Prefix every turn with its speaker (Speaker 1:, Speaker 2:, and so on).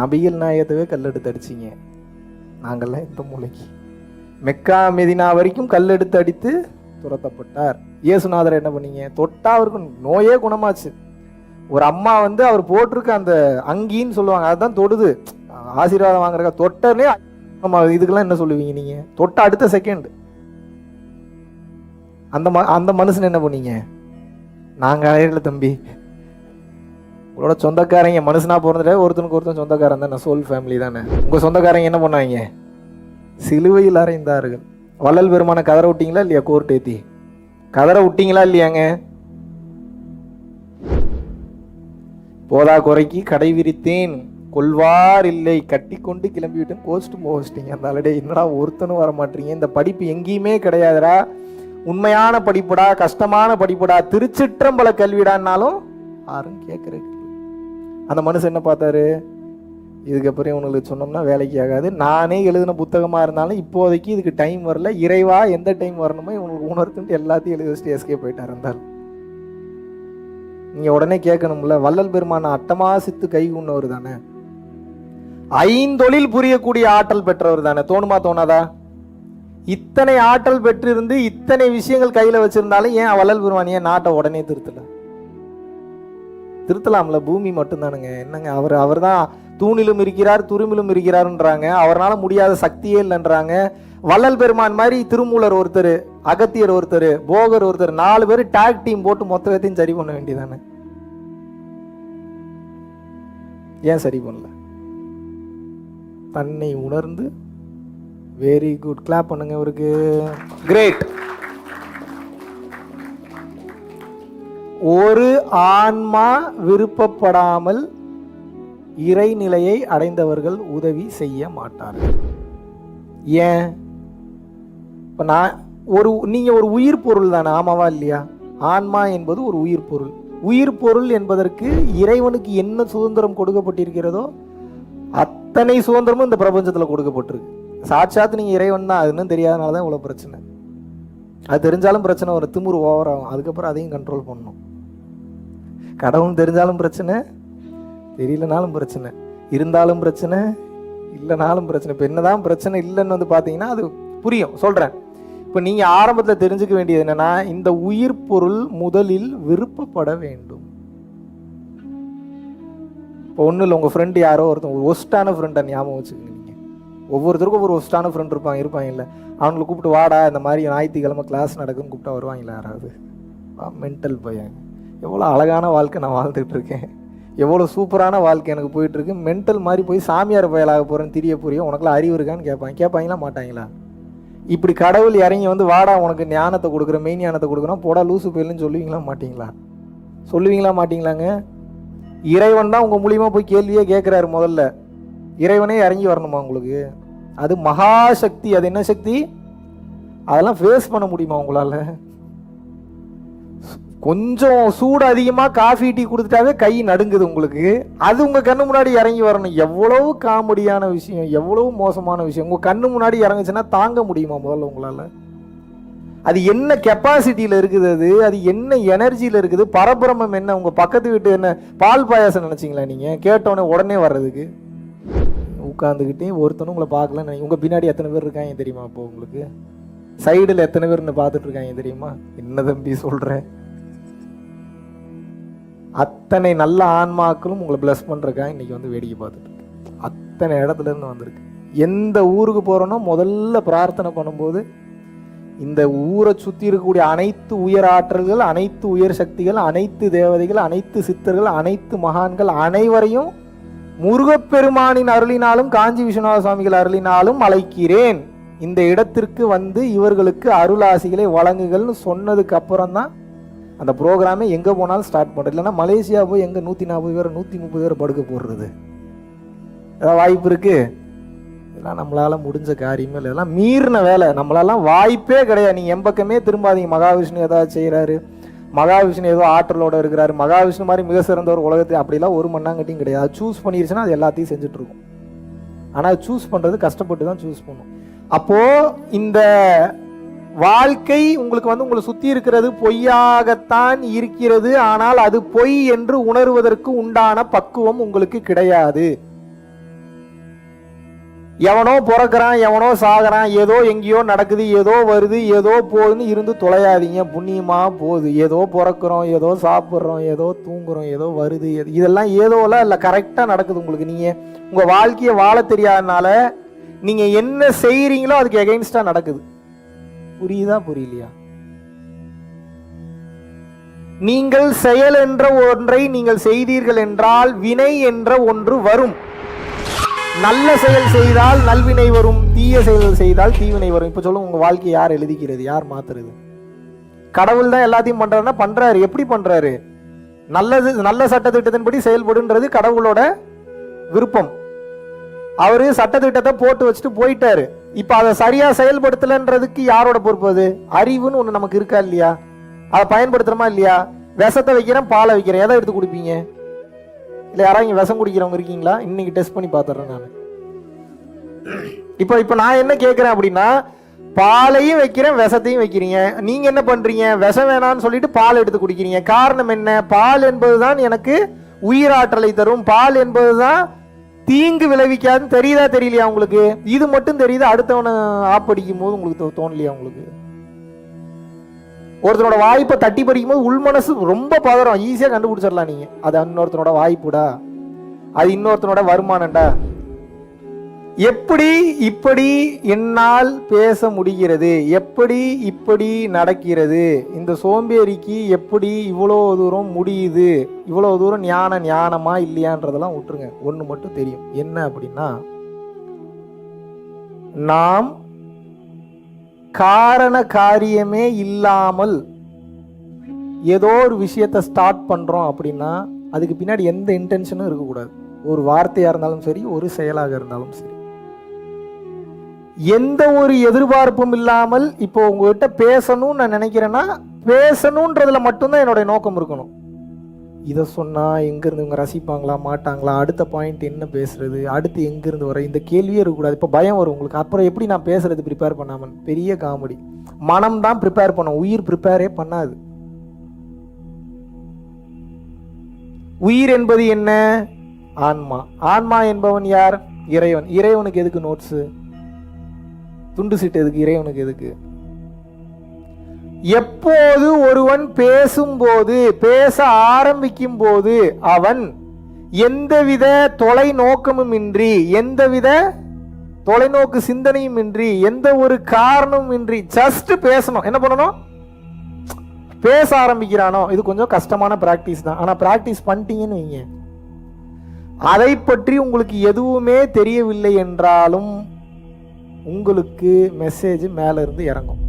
Speaker 1: நபிகள் நாயகத்தவே கல்லெடுத்து அடிச்சிங்க நாங்கள்லாம் எந்த மூளைக்கு? மெக்கா மெதினா வரைக்கும் கல்லெடுத்து அடித்து துரத்தப்பட்டார். இயேசுநாதர் என்ன பண்ணீங்க? தொட்டா அவருக்கு நோயே குணமாச்சு. ஒரு அம்மா வந்து அவர் போட்டிருக்க அந்த அங்கின்னு சொல்லுவாங்க அதுதான் தொடுது. ஆசீர்வாதம் வாங்குறக்கா தொட்டனே ஆமாம் இதுக்கெல்லாம் என்ன சொல்லுவீங்க நீங்க? தொட்ட அடுத்த செகண்ட் அந்த ம அந்த மனுஷன் என்ன பண்ணீங்க? நாங்கள் ஆயிரல தம்பி. உங்களோட சொந்தக்காரங்க மனுஷனா பிறந்துட்டே ஒருத்தனுக்கு ஒருத்தன் சொந்தக்காரன் தானே? சோல் ஃபேமிலி தானே. உங்கள் சொந்தக்காரங்க என்ன பண்ணாங்க? சிலுவையில் அறைந்தார்கள். வள்ளல் பெருமான கதற விட்டீங்களா இல்லையா கோர்ட் ஏத்தி? கதற விட்டீங்களா இல்லையாங்க? போதா குறைக்கு கடை விரித்தேன். கொள்வார் இல்லை. கட்டி கொண்டு கிளம்பிவிட்டேன் கோஸ்ட் அந்த ஆல்ரெடி என்னடா ஒருத்தனும் வர மாட்டீங்க? இந்த படிப்பு எங்கேயுமே கிடையாதுடா. உண்மையான படிப்புடா கஷ்டமான படிப்புடா. திருச்சிற்றம்பல கல்விடான்னாலும் யாரும் கேட்கறது அந்த மனுஷன் என்ன பார்த்தாரு? இதுக்கப்புறம் இவனுங்களுக்கு சொன்னோம்னா வேலைக்கு ஆகாது. நானே எழுதின புத்தகமாக இருந்தாலும் இப்போதைக்கு இதுக்கு டைம் வரல. இறைவா எந்த டைம் வரணுமோ இவங்களுக்கு உணர்த்துட்டு எல்லாத்தையும் எழுதி வச்சுட்டு எஸ்கே போயிட்டார் இருந்தால் நீங்கள் உடனே கேட்கணும்ல வள்ளல் பெருமான அட்டமாசித்து கை உண்ணவர் தானே. ஐந்தொழில் புரியக்கூடிய ஆற்றல் பெற்றவர் தானே. தோணுமா தோணாதா? இத்தனை ஆற்றல் பெற்றிருந்து இத்தனை விஷயங்கள் கையில் வச்சிருந்தாலும் ஏன் வள்ளல் பெருமான் ஏன் நாட்டை உடனே திருத்தலை? திருத்தலாம்ல பூமி மட்டும்தானுங்க. என்னங்க அவர் அவர் தான் தூணிலும் இருக்கிறார் துருமிலும் இருக்கிறாருன்றாங்க. அவரால் முடியாத சக்தியே இல்லைன்றாங்க. வள்ளல் பெருமான் மாதிரி திருமூலர் ஒருத்தர் அகத்தியர் ஒருத்தர் போகர் ஒருத்தர் நாலு பேர் டாக் டீம் போட்டு மொத்தத்தையும் சரி பண்ண வேண்டியதானே? ஏன் சரி பண்ணல? தன்னை உணர்ந்து வெரி குட் கிளாப் பண்ணுங்க அவருக்கு கிரேட் ஒரு ஆன்மா விருப்பப்படாமல் இறைநிலையை அடைந்தவர்கள் உதவி செய்ய மாட்டார்கள். ஏன்? இப்போ நான் ஒரு நீங்கள் ஒரு உயிர் பொருள் தானே ஆமாவா இல்லையா? ஆன்மா என்பது ஒரு உயிர் பொருள். உயிர் பொருள் என்பதற்கு இறைவனுக்கு என்ன சுதந்திரம் கொடுக்கப்பட்டிருக்கிறதோ அத்தனை சுதந்திரமும் இந்த பிரபஞ்சத்தில் கொடுக்கப்பட்டிருக்கு. சாட்சாத் நீங்கள் இறைவன் தான் அது தெரியாதனால தான் இவ்வளோ பிரச்சனை. அது தெரிஞ்சாலும் பிரச்சனை வரும் திமுரு ஓவர் ஆகும். அதுக்கப்புறம் அதையும் கண்ட்ரோல் பண்ணணும். கடவுள் தெரிஞ்சாலும் பிரச்சனை தெரியலனாலும் பிரச்சனை. இருந்தாலும் பிரச்சனை இல்லைனாலும் பிரச்சனை. இப்போ என்னதான் பிரச்சனை இல்லைன்னு வந்து பார்த்தீங்கன்னா அது புரியும். சொல்கிறேன் இப்போ நீங்கள் ஆரம்பத்தில் தெரிஞ்சுக்க வேண்டியது என்னன்னா இந்த உயிர் பொருள் முதலில் விருப்பப்பட வேண்டும். இப்போ ஒன்றும் இல்லை உங்கள் ஃப்ரெண்டு யாரோ ஒருத்தன் ஒரு ஒஸ்டான ஃப்ரெண்டை ஞாபகம் வச்சுக்கோங்க. ஒவ்வொருத்தருக்கும் ஒரு ஒஸ்டான ஃப்ரெண்ட் இருப்பாங்க இருப்பாங்க இல்லை அவங்கள கூப்பிட்டு வாடா இந்த மாதிரி ஞாயிற்றுக்கிழமை கிளாஸ் நடக்குன்னு கூப்பிட்டா வருவாங்களா? யாராவது? மென்டல் பையன். எவ்வளோ அழகான வாழ்க்கை நான் வாழ்ந்துட்டு இருக்கேன். எவ்வளோ சூப்பரான வாழ்க்கை எனக்கு போயிட்டுருக்கு மென்டல் மாதிரி போய் சாமியார் பயலாக போகிறேன்னு தெரிய புரியும் உனக்குலாம் அறிவு இருக்கான்னு கேட்பாங்க கேட்பாங்களா மாட்டாங்களா? இப்படி கடவுள் இறங்கி வந்து வாடா உனக்கு ஞானத்தை கொடுக்குற மெயின் ஞானத்தை கொடுக்குறோம் போடா லூசு போயிலுன்னு சொல்லுவீங்களா மாட்டிங்களா? சொல்லுவீங்களா மாட்டிங்களாங்க? இறைவன் தான் உங்கள் மூலியமாக போய் கேள்வியே கேட்குறாரு முதல்ல. இறைவனே இறங்கி வரணுமா உங்களுக்கு? அது மகா சக்தி அது என்ன சக்தி? அதெல்லாம் ஃபேஸ் பண்ண முடியுமா உங்களால்? கொஞ்சம் சூடு அதிகமாக காஃபி டீ கொடுத்துட்டாவே கை நடுங்குது உங்களுக்கு. அது உங்கள் கண்ணு முன்னாடி இறங்கி வரணும். எவ்வளவு காமெடியான விஷயம் எவ்வளவு மோசமான விஷயம். உங்கள் கண்ணு முன்னாடி இறங்குச்சுன்னா தாங்க முடியுமா முதல்ல உங்களால்? அது என்ன கெப்பாசிட்டியில் இருக்குது அது? அது என்ன எனர்ஜியில் இருக்குது? பரபிரமம் என்ன? உங்கள் பக்கத்து வீட்டு என்ன பால் பாயாசம் நினச்சிங்களா நீங்கள் கேட்டோன்னே உடனே வர்றதுக்கு. உட்காந்துக்கிட்டே ஒருத்தனும் உங்களை பார்க்கல உங்கள் பின்னாடி எத்தனை பேர் இருக்காங்க தெரியுமா அப்போ உங்களுக்கு? சைடில் எத்தனை பேர்னு பார்த்துட்டு இருக்காங்க தெரியுமா? என்ன தம்பி சொல்கிறேன் அத்தனை நல்ல ஆன்மாக்களும் உங்களை பிளஸ் பண்ணுறக்காக இன்னைக்கு வந்து வேடிக்கை பார்த்துட்டு அத்தனை இடத்துல இருந்து வந்திருக்கு. எந்த ஊருக்கு போகிறோனோ முதல்ல பிரார்த்தனை பண்ணும்போது இந்த ஊரை சுற்றி இருக்கக்கூடிய அனைத்து உயர் ஆற்றல்கள் அனைத்து உயர் சக்திகள் அனைத்து தேவதைகள் அனைத்து சித்தர்கள் அனைத்து மகான்கள் அனைவரையும் முருகப்பெருமானின் அருளினாலும் காஞ்சி விஸ்வநாத சுவாமிகள் அருளினாலும் அழைக்கிறேன். இந்த இடத்திற்கு வந்து இவர்களுக்கு அருளாசிகளை வழங்குகள்னு சொன்னதுக்கு அப்புறம் தான் அந்த ப்ரோக்ராமே எங்கே போனாலும் ஸ்டார்ட் பண்ணுறது இல்லைன்னா மலேசியா போய் எங்கே நூற்றி நாற்பது பேர் நூற்றி முப்பது பேர் படுக்க போடுறது. ஏதாவது வாய்ப்பு இருக்குது இதெல்லாம் நம்மளால் முடிஞ்ச காரியமே இல்லை. இதெல்லாம் மீறின வேலை. நம்மளாலாம் வாய்ப்பே கிடையாது. நீங்கள் எம்பக்கமே திரும்பாதீங்க. மகாவிஷ்ணு ஏதாவது செய்கிறாரு மகாவிஷ்ணு ஏதோ ஆற்றலோட இருக்கிறாரு. மகாவிஷ்ணு மாதிரி மிக சிறந்தவர் உலகத்தை அப்படிலாம் ஒரு மண்ணாங்கட்டியும் கிடையாது. சூஸ் பண்ணிருச்சுன்னா அது எல்லாத்தையும் செஞ்சுட்டு இருக்கும் ஆனால் சூஸ் பண்ணுறது கஷ்டப்பட்டு தான் சூஸ் பண்ணும். அப்போது இந்த வாழ்க்கை உங்களுக்கு வந்து உங்களை சுற்றி இருக்கிறது பொய்யாகத்தான் இருக்கிறது. ஆனால் அது பொய் என்று உணர்வதற்கு உண்டான பக்குவம் உங்களுக்கு கிடையாது. எவனோ பிறக்கிறான் எவனோ சாகுறான் ஏதோ எங்கேயோ நடக்குது ஏதோ வருது ஏதோ போகுதுன்னு இருந்து தொலையாதீங்க. புண்ணியமாக போகுது. ஏதோ பிறக்கிறோம் ஏதோ சாப்பிட்றோம் ஏதோ தூங்குறோம் ஏதோ வருது. எது- இதெல்லாம் ஏதோலாம் இல்லை கரெக்டாக நடக்குது உங்களுக்கு. நீங்கள் உங்கள் வாழ்க்கையை வாழ தெரியாதனால நீங்கள் என்ன செய்கிறீங்களோ அதுக்கு எகெயின்ஸ்டாக நடக்குது. புரியுதா புரியலையா? நீங்கள் செயல் என்ற ஒன்றை நீங்கள் செய்தீர்கள் என்றால் வினை என்ற ஒன்று வரும். நல்ல செயல் செய்தால் நல்வினை வரும் தீய செயல் செய்தால் தீவினை வரும். இப்போ சொல்லுங்க உங்கள் வாழ்க்கையை யார் எழுதிக்கிறது யார் மாத்துறது? கடவுள் தான் எல்லாத்தையும் பண்ணுறாருன்னா பண்ணுறாரு எப்படி பண்ணுறாரு நல்லது நல்ல சட்டத்திட்டத்தின்படி செயல்படுன்றது கடவுளோட விருப்பம். அவர் சட்டத்திட்டத்தை போட்டு வச்சுட்டு போயிட்டாரு. இப்போ அதை சரியாக செயல்படுத்தலைன்றதுக்கு யாரோட பொறுப்பு அது? அறிவுன்னு ஒன்று நமக்கு இருக்கா இல்லையா? அதை பயன்படுத்துகிறோமா இல்லையா? விஷத்தை வைக்கிறேன் பாலை வைக்கிறேன். எதை எடுத்து குடிப்பீங்க? இல்லை யாராவது இங்கே விஷம் குடிக்கிறவங்க இருக்கீங்களா? இன்னைக்கு டெஸ்ட் பண்ணி பார்த்துட்றேன் நான். இப்போ இப்போ நான் என்ன கேட்குறேன் அப்படின்னா பாலையும் வைக்கிறேன் விஷத்தையும் வைக்கிறீங்க. நீங்கள் என்ன பண்ணுறீங்க விஷம் வேணாம்னு சொல்லிட்டு பால் எடுத்து குடிக்கிறீங்க. காரணம் என்ன? பால் என்பது தான் எனக்கு உயிராற்றலை தரும். பால் என்பது தான் தீங்கு விளைவிக்காதுன்னு தெரியுதா தெரியலையா உங்களுக்கு? இது மட்டும் தெரியுது அடுத்தவனை ஆப்படிக்கும் போது உங்களுக்கு தோ- தோணலையா உங்களுக்கு? ஒருத்தனோட வாய்ப்பை தட்டி படிக்கும்போது போது உள்மனசு ரொம்ப பதறம். ஈஸியாக கண்டுபிடிச்சிடலாம் நீங்கள் அது இன்னொருத்தனோட வாய்ப்புடா. அது இன்னொருத்தனோட வருமானம்டா. எப்படி இப்படி என்னால் பேச முடிகிறது? எப்படி இப்படி நடக்கிறது? இந்த சோம்பேறிக்கு எப்படி இவ்வளோ தூரம் முடியுது? இவ்வளோ தூரம் ஞான ஞானமா இல்லையான்றதெல்லாம் விட்டுருங்க. ஒன்று மட்டும் தெரியும். என்ன அப்படின்னா நாம் காரண காரியமே இல்லாமல் ஏதோ ஒரு விஷயத்தை ஸ்டார்ட் பண்ணுறோம் அப்படின்னா அதுக்கு பின்னாடி எந்த இன்டென்ஷனும் இருக்கக்கூடாது. ஒரு வார்த்தையாக இருந்தாலும் சரி ஒரு செயலாக இருந்தாலும் சரி. எந்த ஒரு எதிர்பார்ப்பும் இல்லாமல் இப்போ உங்ககிட்ட பேசணும்னு நான் நினைக்கிறேன்னா பேசணுன்றதுல மட்டும்தான் என்னுடைய நோக்கம் இருக்கணும். இதை சொன்னால் எங்கேருந்து இவங்க ரசிப்பாங்களா மாட்டாங்களா? அடுத்த பாயிண்ட் என்ன பேசுறது? அடுத்து எங்கேருந்து வர? இந்த கேள்வியே இருக்கக்கூடாது. இப்போ பயம் வரும் உங்களுக்கு. அப்புறம் எப்படி நான் பேசுறது ப்ரிப்பேர் பண்ணாமல் பெரிய காமெடி. மனம் தான் ப்ரிப்பேர் பண்ணும். உயிர் ப்ரிப்பேரே பண்ணாது. உயிர் என்பது என்ன? ஆன்மா. ஆன்மா என்பவன் யார்? இறைவன். இறைவனுக்கு எதுக்கு நோட்ஸு துண்டு சீட்டு எதுக்கு? இறைவனுக்கு எதுக்கு? எப்போது ஒருவன் பேசும்போது பேச ஆரம்பிக்கும் போது அவன் எந்தவித தொலைநோக்கமும் இன்றி எந்தவித தொலைநோக்கு சிந்தனையும் இன்றி எந்த ஒரு காரணமும் இன்றி ஜஸ்ட் பேசணும். என்ன பண்ணணும்? பேச ஆரம்பிக்கிறானோ. இது கொஞ்சம் கஷ்டமான பிராக்டிஸ் தான். ஆனால் ப்ராக்டிஸ் பண்ணிட்டீங்கன்னு வைங்க. அதை பற்றி உங்களுக்கு எதுவுமே தெரியவில்லை என்றாலும் உங்களுக்கு மெசேஜ் மேலே இருந்து இறங்கும்.